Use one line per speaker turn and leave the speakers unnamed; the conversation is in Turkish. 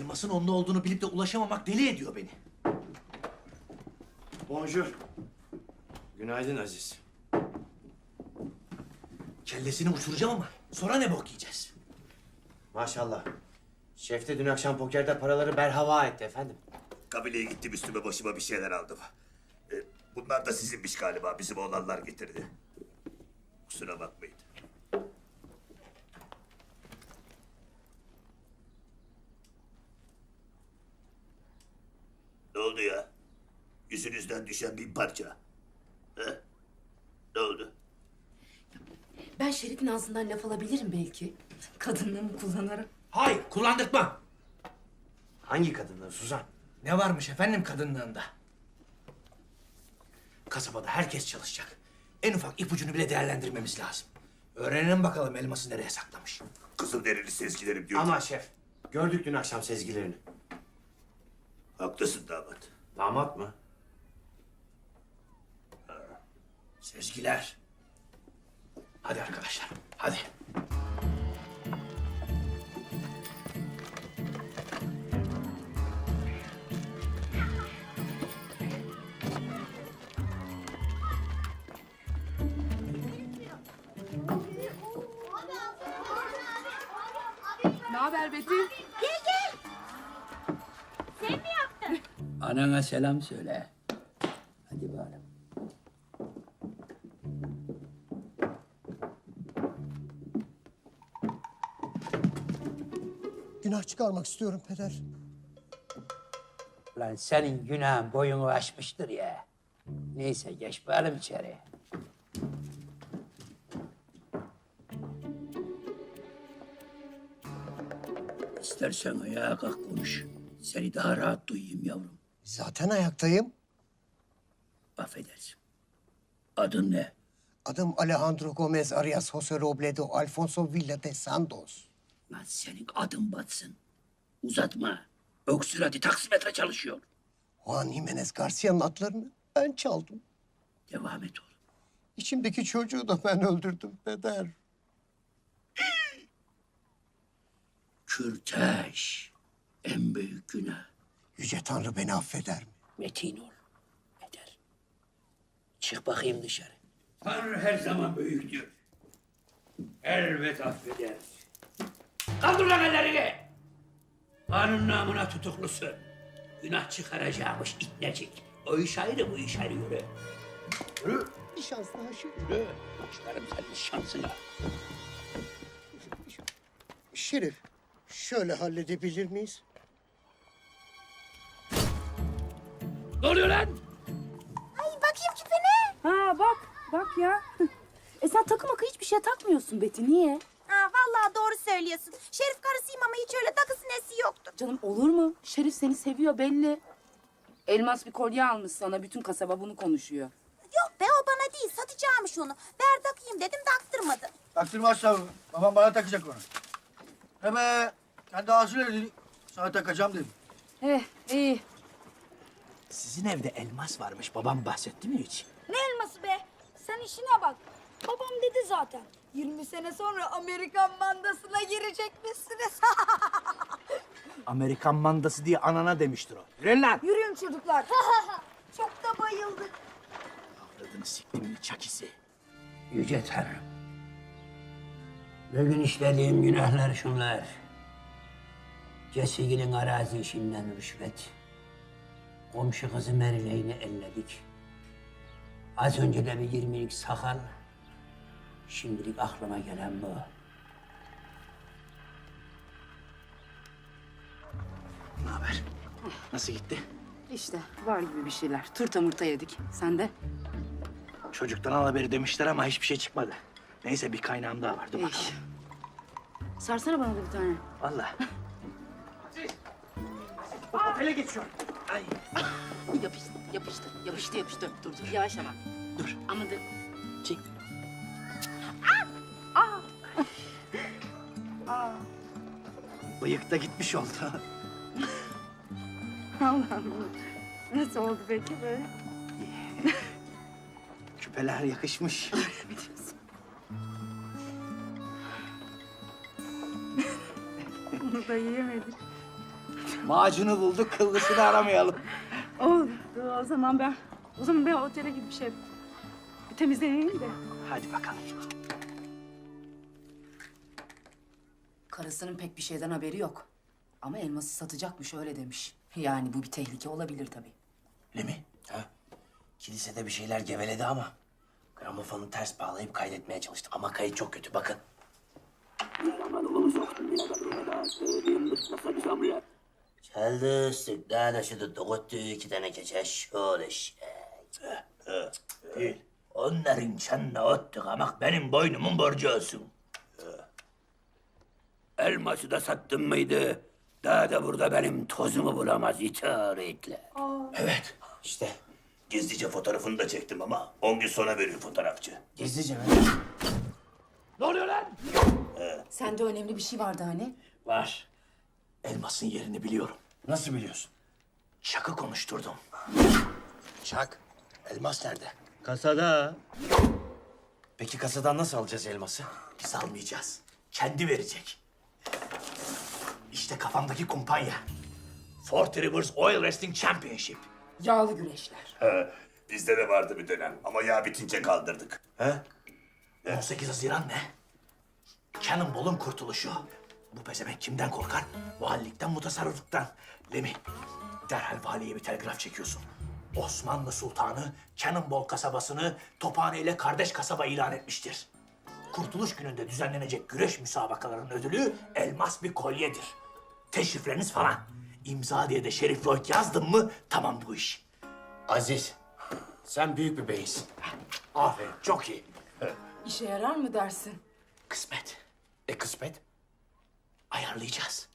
Elmas'ın onda olduğunu bilip de ulaşamamak deli ediyor beni.
Bonjour. Günaydın Aziz.
Kellesini uçuracağım ama sonra ne bok yiyeceğiz?
Maşallah. Şef de dün akşam pokerde paraları berhava etti efendim.
Kabileye gittim üstüme başıma bir şeyler aldım. E, bunlar da sizinmiş galiba. Bizim oğlanlar getirdi. Kusura bakmayın. Ne oldu ya? Yüzünüzden düşen bin parça. He? Ne oldu?
Ben Şerif'in ağzından laf alabilirim belki. Kadınlığımı kullanarak.
Hayır, kullandırtmam.
Hangi kadınlar Suzan?
Ne varmış efendim kadınlığında? Kasabada herkes çalışacak. En ufak ipucunu bile değerlendirmemiz lazım. Öğrenelim bakalım elması nereye saklamış.
Kızıl derili sezgilerim diyor.
Ama şef. Gördük dün akşam sezgilerini.
Haklısın damat.
Damat mı?
Sezgiler. Hadi arkadaşlar, hadi.
Ne haber Betül?
Anana selam söyle.
Günah çıkarmak istiyorum peder.
Lan senin günahın boyunu aşmıştır ya. Neyse geç bakalım içeri. İstersen ayağa kalk konuş. Seni daha rahat duyayım yavrum.
Zaten ayaktayım.
Affedersin. Adın ne?
Adım Alejandro Gomez Arias Jose Robledo Alfonso Villa de Santos.
Lan senin adın batsın. Uzatma. Öksür hadi taksimetre çalışıyor.
Juan Jimenez Garcia'nın atlarını ben çaldım.
Devam et oğlum.
İçimdeki çocuğu da ben öldürdüm peder.
Kürtaj. En büyük günah.
Yüce Tanrı beni affeder mi?
Metin ol. Eder. Çık bakayım dışarı. Tanrı her zaman büyüktür. Elbet affeder. Kaldır lan ellerini. Kanun namına tutuklusun. Günah çıkaracakmış itnecik. O iş ayrı bu iş ayrı yürü. Yürü.
Bir şans daha şu.
Yürü. Başlarım senin şansına.
Şerif, şöyle halledebilir miyiz?
Ne oluyor lan?
Bakayım küpene.
Ha bak, bak ya. E sen takı makı hiçbir şey takmıyorsun Beti. Niye?
Ha, vallahi doğru söylüyorsun. Şerif karısıyım ama hiç öyle takısı nesi yoktur.
Canım olur mu? Şerif seni seviyor belli. Elmas bir kolye almış sana. Bütün kasaba bunu konuşuyor.
Yok be o bana değil satacağımış onu. Ver takayım dedim taktırmadı.
Taktırmaz tabii. Babam bana takacak onu. He be. Kendi ağzıyla dedi. Sana takacağım dedim.
Eh iyi.
Sizin evde elmas varmış. Babam bahsetti mi hiç?
Ne elması be? Sen işine bak. Babam dedi zaten. 20 sene sonra Amerikan mandasına girecekmişsiniz.
Amerikan mandası diye anana demiştir o. Yürüyün lan.
Yürüyün çocuklar. Çok da bayıldık.
Avradını siktimin çakisi.
Yüce Tanrım. Bugün işlediğim günahlar şunlar. Cesigil'in arazi işinden rüşvet. Komşu kızı Merile'yini elledik. Az önce de bir yirmilik sakal. Şimdilik aklıma gelen bu.
Ne haber? Nasıl gitti?
İşte var gibi bir şeyler. Turta murta yedik. Sen de?
Çocuktan al haberi demişler ama hiçbir şey çıkmadı. Neyse bir kaynağım daha var. Dur
İyi.
bakalım.
Sarsana bana da bir tane.
Vallahi. Otele geçiyorum. Ay.
Yapıştı, yapıştı, yapıştı, yapıştı. Dur, dur. Yavaş ama.
Dur.
Ama dur.
Çek. Bıyık da gitmiş oldu.
Allah'ım. Nasıl oldu peki böyle?
Küpeler yakışmış.
Bunu da yiyemedik.
Macunu bulduk, kıllısını aramayalım.
Oldu. O zaman ben o zaman ben otele gidip şey bir temizleneyim de.
Hadi bakalım.
Karısının pek bir şeyden haberi yok. Ama elması satacakmış öyle demiş. Yani bu bir tehlike olabilir tabii.
Lemi. Ha? Kilisede bir şeyler geveledi ama gramofonu ters bağlayıp kaydetmeye çalıştı. Ama kayıt çok kötü bakın. Çaldı da şu tuttu iki tane keçe şöyle şey.
Onların çanına ot tıkamak benim boynumun borcu olsun.
Elması da sattın mıydı? Daha da burada benim tozumu bulamaz itaretle.
Evet.
İşte
Gizlice fotoğrafını da çektim ama 10 gün sonra veriyor fotoğrafçı.
gizlice mi?
Ne oluyor lan?
Sende önemli bir şey vardı hani.
Var.
Elmasın yerini biliyorum.
Nasıl biliyorsun?
Çakı konuşturdum. Çak, elmas nerede?
Kasada. Peki kasadan nasıl alacağız elması?
Biz almayacağız. Kendi verecek. İşte kafamdaki kumpanya. Fort Rivers Oil Wrestling Championship.
Yağlı güreşler.
He, Bizde de vardı bir dönem ama yağ bitince kaldırdık.
He?
18 Haziran ne? Cannonball'un kurtuluşu. Bu pezevenk kimden korkar? Valilikten, mutasarrıflıktan. Lemi, derhal valiye bir telgraf çekiyorsun. Osmanlı Sultanı Cannonball kasabasını Tophane ile kardeş kasaba ilan etmiştir. Kurtuluş gününde düzenlenecek güreş müsabakalarının ödülü elmas bir kolyedir. Teşrifleriniz falan. İmza diye de Şerif Lloyd yazdın mı tamam bu iş.
Aziz. Sen büyük bir beysin.
Aferin çok iyi.
İşe yarar mı dersin?
Kısmet.
E kısmet?
Ayarlayacağız.